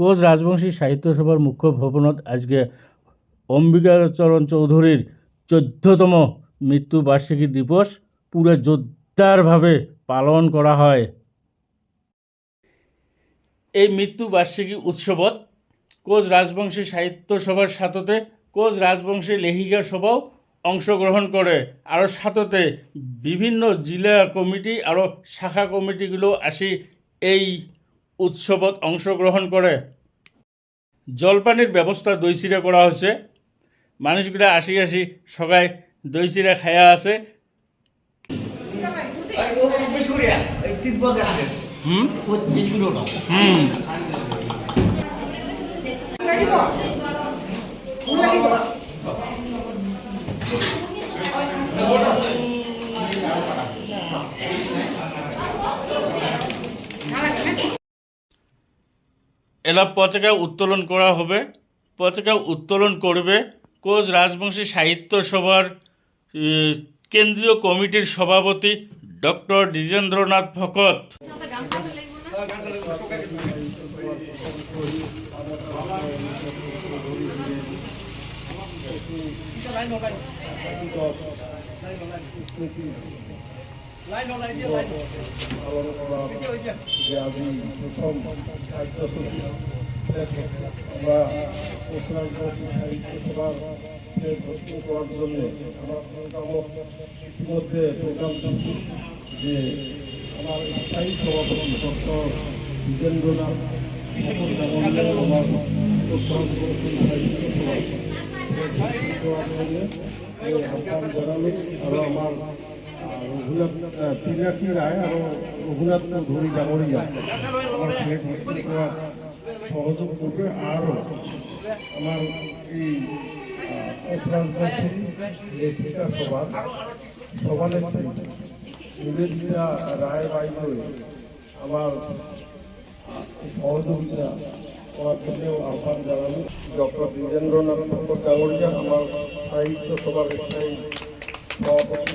Coach Rajbanshi সাহিত্য সভার মুখ্য ভবনত আজকে অম্বিকাচরণ চৌধুরীর চোদ্দতম মৃত্যুবার্ষিকী দিবস পুরো জোরদারভাবে পালন করা হয়। এই মৃত্যুবার্ষিকী উৎসবত কোচ রাজবংশী সাহিত্য সভার সাথতে কোচ রাজবংশী লেখিকা সভাও অংশগ্রহণ করে আরও সাথতে বিভিন্ন জিলা কমিটি আরও শাখা কমিটিগুলো আসি এই উৎসবত অংশগ্রহণ করে জলপানির ব্যবস্থা দই চিরা করা হচ্ছে মানুষগুলা আসি আসি সবাই দই চিরা খায়া আছে। হুম। এরা পতাকা উত্তোলন করা হবে। পতাকা উত্তোলন করবে কোচ রাজবংশী সাহিত্য সভার কেন্দ্রীয় কমিটির সভাপতি ডক্টর দ্বিজেন্দ্রনাথ ভকত। পালন করা যে আজি প্রথম কার্যসূচি আমরা উত্তরাঞ্চল সাহিত্য সভার ভর্তি করার জন্য আমার মতামত ইতিমধ্যে আমার আহ, পিনাকী আমাৰ সেই ভৰ্তি কৰাত সহযোগ করবে আরও আমার এই লেখিকা সভা সভানেত্রী নিবেদিতা রায় বাইনয় আমার সহযোগিতা করার জন্য আহ্বান জানানো ডক্টর দ্বিজেন্দ্রনাথ ডাঙরিয়া আমার সাহিত্য সভার স্থায়ী সভাপতি।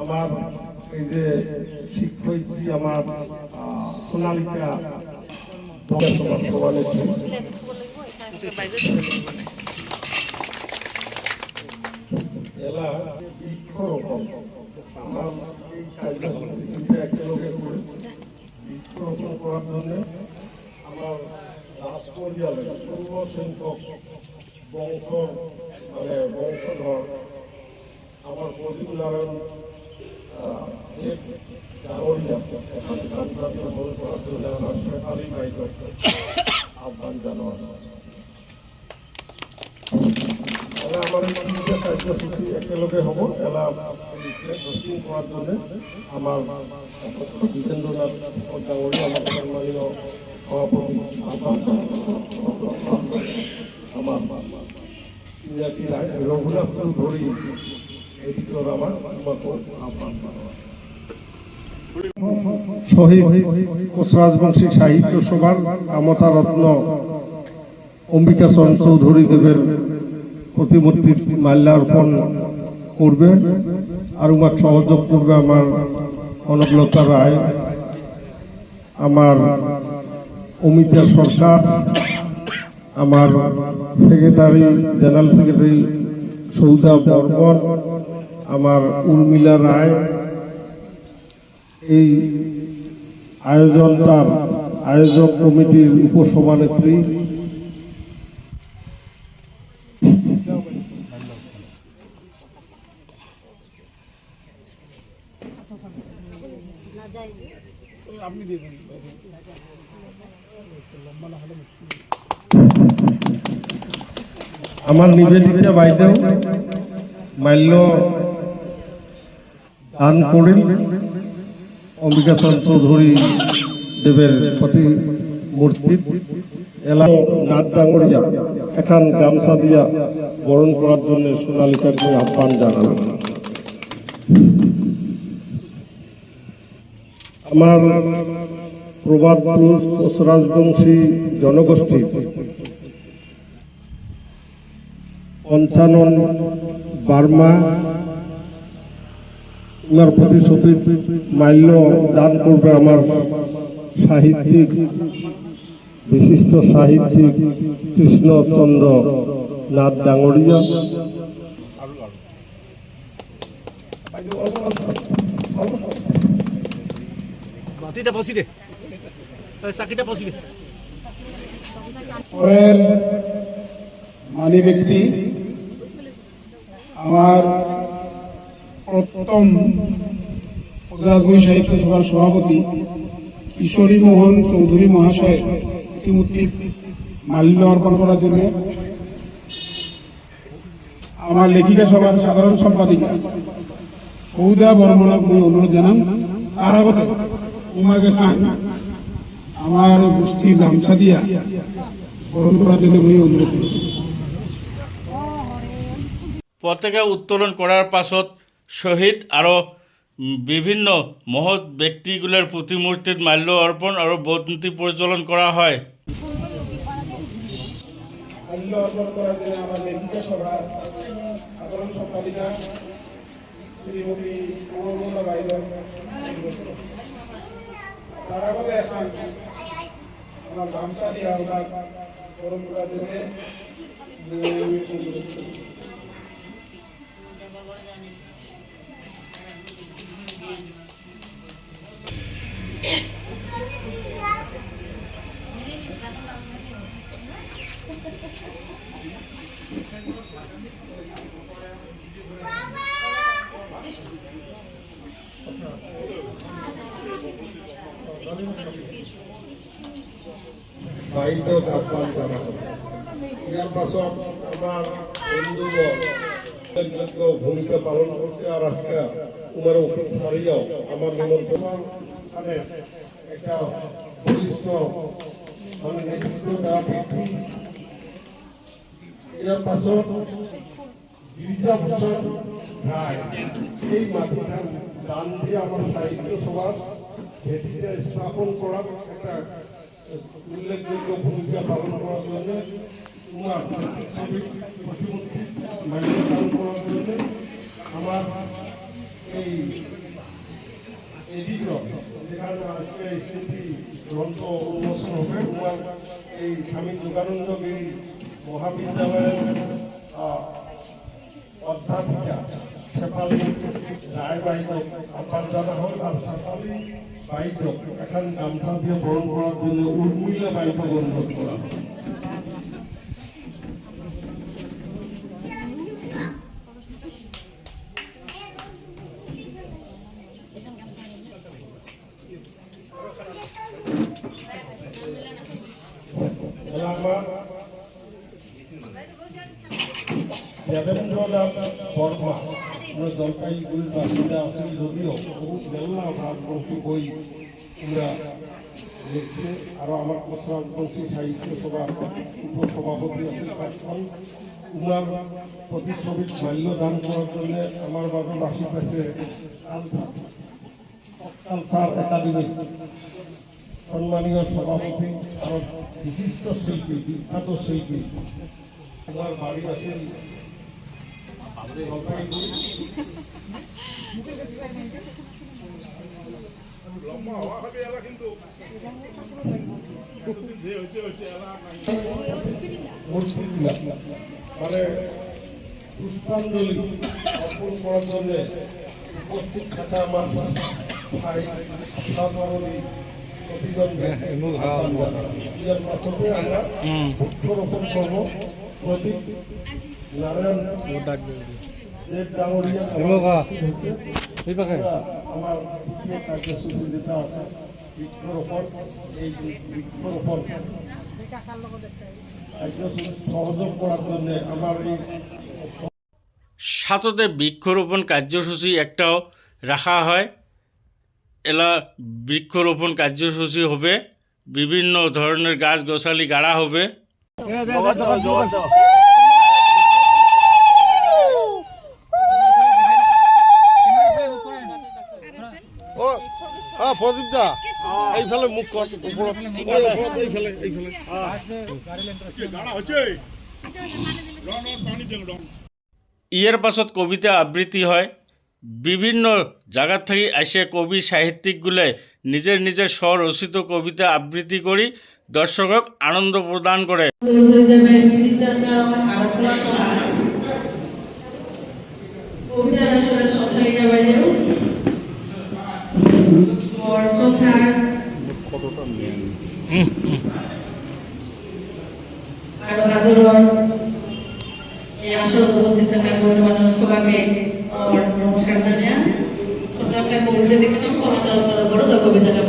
আমার এই যে শিক্ষয়িত্রী, আমার সোনালিকা এলা বৃক্ষরোপণ আমার এই কার্যসূচিটা একেলগে করে বৃক্ষরোপণ করার জন্য। আমার রাজ সংখ্যক বংশ মানে বংশধর আমার প্রদীপ নারায়ণ আহ্বান জানানো। আমার এই তিনটে একেলগে হ'ব। এলা দক্ষিণ করার জন্য আমার জিতেন্দ্রনাথ ডাঙরিয়া আমার সম্মানীয় সভাপতি আমার শহীদ কোচরাজবংশী সাহিত্য সভার আমতা রত্ন অম্বিকাচরণ চৌধুরী দেবের প্রতিমূর্তি মাল্যার্পণ করবে। আর আমার সহযোগ করবে আমার কনকলতা রায়, আমার অমিতা সরকার। আমার secretary general secretary Souda Barman আমার উর্মিলা রায়। এই আয়োজনটার আয়োজক কমিটির উপসভানেত্রী। আমার নিবেদিতা বাইদেউ মাল্য দান করেন অম্বিকাচরণ চৌধুরী দেবের প্রতিমূর্তি এলাকা নাট ডাঙরিয়া, এখান গামছা দিয়া বরণ করার জন্য সোনালিকাকে আহ্বান জানানো আমার প্রবাদ পুরুষ কোচ রাজবংশী জনগোষ্ঠী পঞ্চানন বার্মা ওনার প্রতিছবি মাল্য দান করবে আমার সাহিত্যিক বিশিষ্ট সাহিত্যিক কৃষ্ণচন্দ্র নাথ ডাঙরিয়া। বাতিটা বসি দে। এই বসি দে। মানি ব্যক্তি আমার প্রথম রাজবই সাহিত্য সভার সভাপতি কিশোরী মোহন চৌধুরী মহাশয়ের প্রতিমূর্তি মাল্য অর্পণ করার জন্য। আমার লেখিকা সভার সাধারণ সম্পাদিকা সৌদা বর্মনক মই অনুরোধ জানাম। তার আগতে উমাকে খান, আমার গোষ্ঠীর গামছা দিয়া গ্রহণ করার জন্য মই অনুরোধ করি পতাকা উত্তোলন করার পাছত শহীদ আৰু বিভিন্ন মহৎ ব্যক্তিগুলোর প্রতিমূর্তিত মাল্য অর্পণ আৰু বন্তি প্রজ্বলন করা হয়। করার জন্য আমার সম্পাদিকা শ্রীমতী বাইদেউ আহ্বান জানানো ইয়াৰ পাছত আমাৰ বন্ধুবৰ্গ উল্লেখযোগ্য ভূমিকা পালন করছে আর আজকে তোমার অফিস ছাড়িয়েও আমার নিমন্ত্রণ মানে একটা বলিষ্ঠ মানে নেতৃত্ব দেওয়া ইয়ার এই মাটিখান দান দিয়ে আমার সাহিত্য সভার ভেটিতে স্থাপন করার একটা উল্লেখযোগ্য ভূমিকা পালন করার জন্য তোমার ছবির প্রতিমূর্তি মাল্যদান করার জন্য আমার এই এডিটর, যেখানে আজকে স্মৃতি গ্রন্থ উন্মোচন হবে তোমার এই স্বামী যোগানন্দ গিরি মহাবিদ্যালয়ের অধ্যাপিকা শেফালি রায় বাইদ আহ্বান জানা হল আর শেফালি বাইদ এখন গামছা দিয়ে বরণ করার জন্য উর্মিলা বাইদ অনুরোধ করা হল। এলাকা দেবেন্দ্রনাথ শর্মা আমরা জলপাইগুড়ির বাসিন্দা আছেন যদিও বহু মেলা ভারতবর্ষী বই আমরা লিখছে আরও আমার রাজবংশী সাহিত্য আছেন প্রতিচ্ছবির মাল্যদান করার জন্য আমার বাবা বাসী কাছে কালচার সম্মানীয় সভাপতি আরও বিশিষ্ট শিল্পী বিখ্যাত শিল্পী আমার বাড়ি আছে জলপাইগুড়ি। মূর্তিগুলা, মানে পুষ্পাঞ্জলি অর্পণ করার জন্য উপস্থিত থাকা আমার ভাই সাধারণী মাধ্যমে আমরা বৃক্ষরোপণ করব। প্রতীক নারায়ণ দেব ডাঙরিয়া আমার কার্যসূচি আছে বৃক্ষরোপণ এই বৃক্ষরোপণ কার্যসূচি সহযোগ করার জন্য আমার এই সাথতে বৃক্ষরোপণ কার্যসূচী একটাও রাখা হয়। এলা বৃক্ষরোপণ কার্যসূচি হবে। বিভিন্ন ধরনের গাছ গোছালি গাড়া হবে। প্রদীপ দা এই ফেলে মুখ কর উপর এই ফেলে এই ফেলে। ইয়ের পাছত কবিতা আবৃত্তি হয়। বিভিন্ন জায়গার থেকে আসে কবি সাহিত্যিকগুলো নিজের নিজের স্বরচিত কবিতা আবৃত্তি করি দর্শকক আনন্দ প্রদান করে আরও আদরণ এই আসর উপস্থিত থাকা সবাইকে আমার নমস্কার জানিয়ে ছোট একটা কবিতা দেখছিলাম কোনো বড় কবিতাটা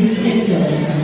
you can go.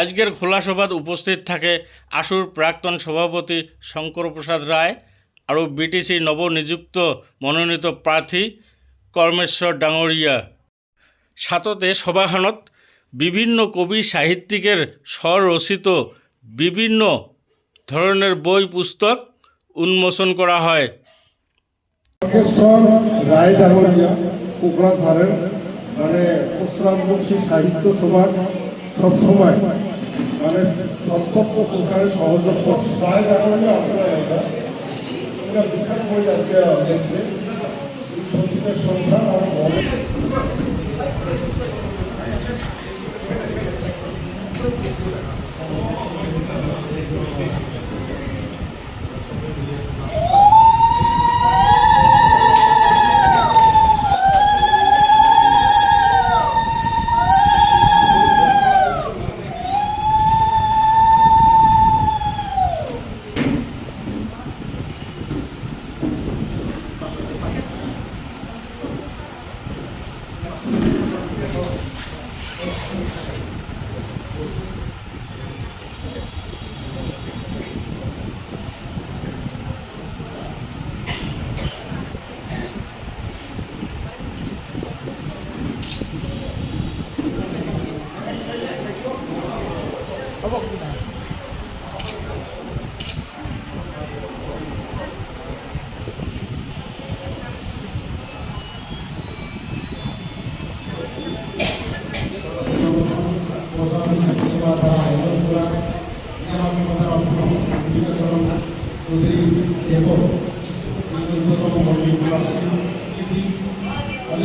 আজকের খোলা সভাত উপস্থিত থাকে আসুর প্রাক্তন সভাপতি শঙ্কর প্রসাদ রায় আৰু বিটিসি নবনিযুক্ত মনোনীত প্ৰাৰ্থী কৰ্মেশ্বৰ ডাঙৰীয়া। সাততে সভাখনত বিভিন্ন কবি সাহিত্যিকের স্বরচিত বিভিন্ন ধরনের বই পুস্তক উন্মোচন করা হয়। মানে সাহিত্য সভা সবসময় মানে সর্বত্র প্রকারের সহযোগ প্রায় জানালে আসলে এটা। এটা বিশাল বই আজকে দেখছে সত্যিকার সন্ধান আরও বড়।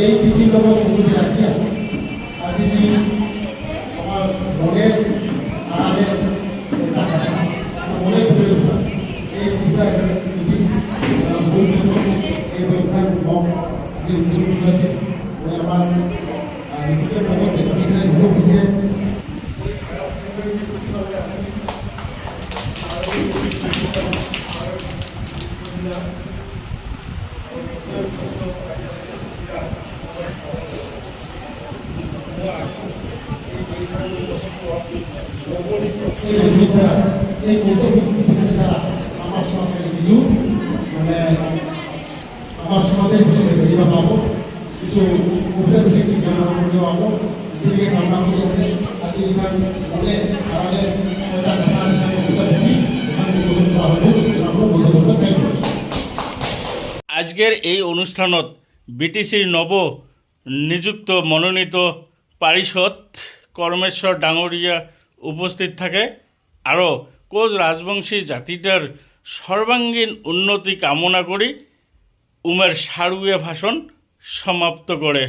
এই তিথির কথা সঙ্গীতে রাখিয়া আজি মনের আড়ালে একটা কথা মনে ওঠা এই গুরুত্বপূর্ণ এই বৈজ্ঞান যে উৎসব আছে আমার নিকটের জগতে এই মানে আজকের এই অনুষ্ঠানত বিটিচিৰ নৱ নিযুক্ত মনোনীত পাৰিষদ কৰ্মেশ্বৰ ডাঙৰীয়া উপস্থিত থাকে। আৰু কোচ রাজবংশী জাতিটার সর্বাঙ্গীন উন্নতি কামনা করি। উমের সারুয়ে ভাষণ সমাপ্ত কৰে